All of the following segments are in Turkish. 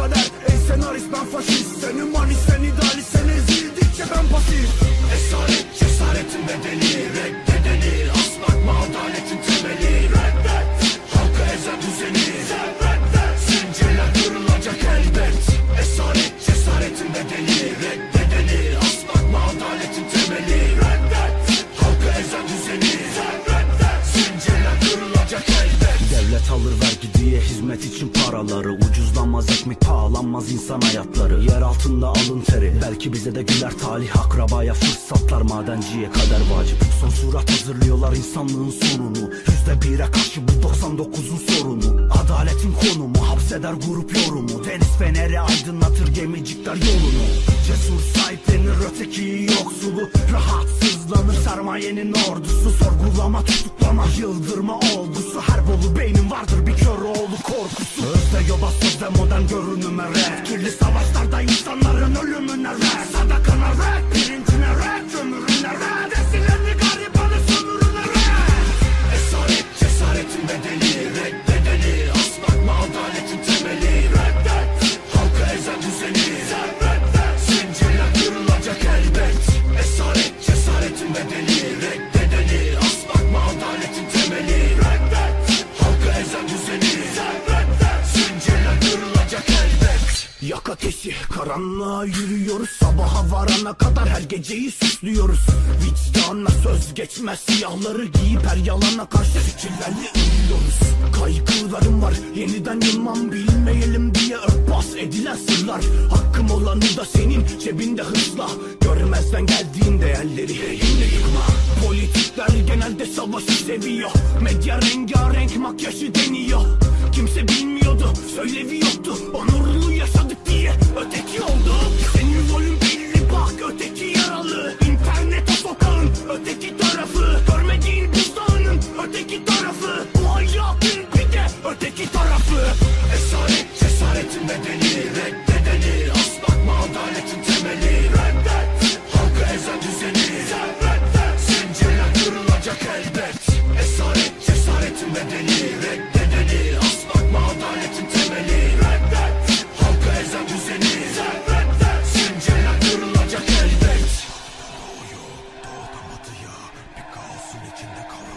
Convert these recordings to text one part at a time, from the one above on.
kader Ey senarist ben faşist. Senin manis için paraları Ucuzlanmaz ekmek pahalanmaz insan hayatları. Yer altında alın teri Belki bize de güler talih Akrabaya fırsatlar. Madenciye kader vacip Son surat hazırlıyorlar insanlığın sonunu. Yüzde bire karşı bu 99'un sorunu. Adaletin konumu hapseder grup yorumu. Deniz feneri aydınlatır gemicikler yolunu. Cesur sahiplenir öteki yoksulu Rahatsızlanır sermayenin ordusu. Sorgulama tutuklama yıldırma olgusu Her bolu beynin vardır bir kör oğlu korkusu. Özde yoba sözde modern görünüme rap Kirli savaşlarda insanların ölümüne rap Sadakana rap, pirincine rap, Yak ateşi karanlığa yürüyoruz. Sabaha varana kadar her geceyi süslüyoruz. Vicdanla söz geçmez siyahları giyip her yalana karşı fikirlerle uyuyoruz Kaygılarım var yeniden yılmam bilmeyelim diye örtbas edilen sırlar. Hakkım olanı da senin cebinde hızla. Görmezden geldiğin değerleri elinle yıkma. Politikler genelde savaşı seviyor. Medya rengarenk makyajı deniyor. Kimse bilmiyordu söylevi yoktu. Onurlu yaşadık tarafı Esaret cesaretin bedeli Reddedeni. Asmak mı adaletin temeli. Reddet Halkı ezen düzeni. Sen reddet Zincirler kırılacak elbet. Esaret cesaretin bedeli Reddedeni. Asmak mı adaletin temeli. Reddet Halkı ezen düzeni. Sen reddet Zincirler kırılacak elbet. Doğudan batıya bir kaosun içinde dünya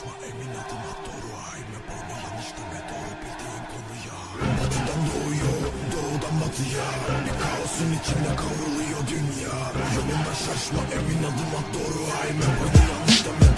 Şaşma emin adım at doğru ayme boynu yanlış deme doğru bildiğin konuya Batıdan doğuyor doğudan batıya. Bir kaosun içinde kavruluyor dünya. Yolunda şaşma emin adım at doğru ayme boynu yanlış deme